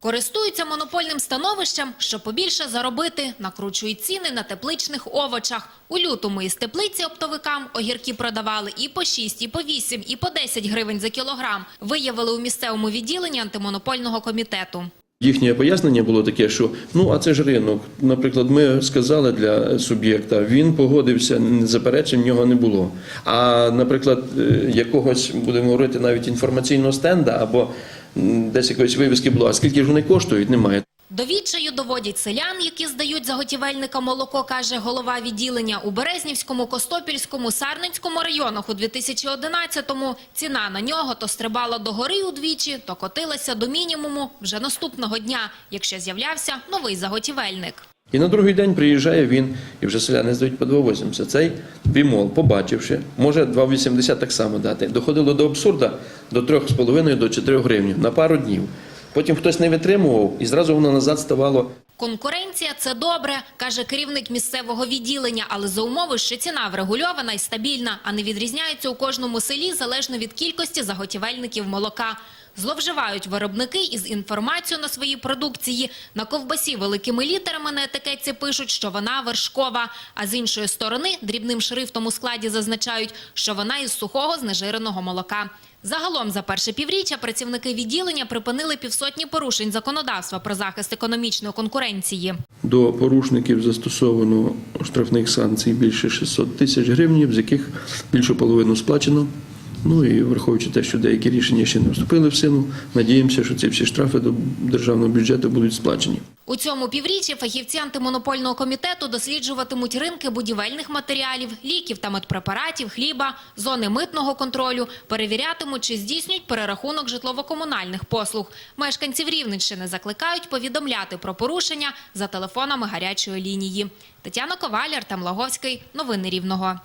Користуються монопольним становищем, щоб побільше заробити, накручують ціни на тепличних овочах. У лютому із теплиці оптовикам огірки продавали і по 6, і по 8, і по 10 гривень за кілограм. Виявили у місцевому відділенні антимонопольного комітету. Їхнє пояснення було таке, що ну а це ж ринок. Наприклад, ми сказали для суб'єкта, він погодився, заперечень в нього не було. А наприклад, е, якогось будемо говорити навіть інформаційного стенда або десь якоїсь вивіски було. А скільки ж вони коштують, немає. До відчаю доводять селян, які здають заготівельника молоко, каже голова відділення. У Березнівському, Костопільському, Сарненському районах у 2011-му ціна на нього то стрибала до гори удвічі, то котилася до мінімуму вже наступного дня, якщо з'являвся новий заготівельник. І на другий день приїжджає він, і вже селяни здають по 2,80. Цей бімол, побачивши, може 2,80 так само дати. Доходило до абсурда до 3,5 до 4 гривень на пару днів. Потім хтось не витримував, і зразу воно назад ставало Конкуренція – це добре, каже керівник місцевого відділення, але за умови, що ціна врегульована і стабільна, а не відрізняється у кожному селі залежно від кількості заготівельників молока. Зловживають виробники із інформацією на своїй продукції. На ковбасі великими літерами на етикетці пишуть, що вона вершкова, а з іншої сторони дрібним шрифтом у складі зазначають, що вона із сухого знежиреного молока. Загалом за перше півріччя працівники відділення припинили півсотні порушень законодавства про захист економічної конкуренції. До порушників застосовано штрафних санкцій більше 600 тисяч гривень, з яких більшу половину сплачено. Ну і враховуючи те, що деякі рішення ще не вступили в силу, надіємося, що ці всі штрафи до державного бюджету будуть сплачені. У цьому півріччі фахівці антимонопольного комітету досліджуватимуть ринки будівельних матеріалів, ліків та медпрепаратів, хліба, зони митного контролю, перевірятимуть, чи здійснюють перерахунок житлово-комунальних послуг. Мешканців Рівненщини закликають повідомляти про порушення за телефонами гарячої лінії. Тетяна Коваляр, Артем Лаговський. Новини Рівного.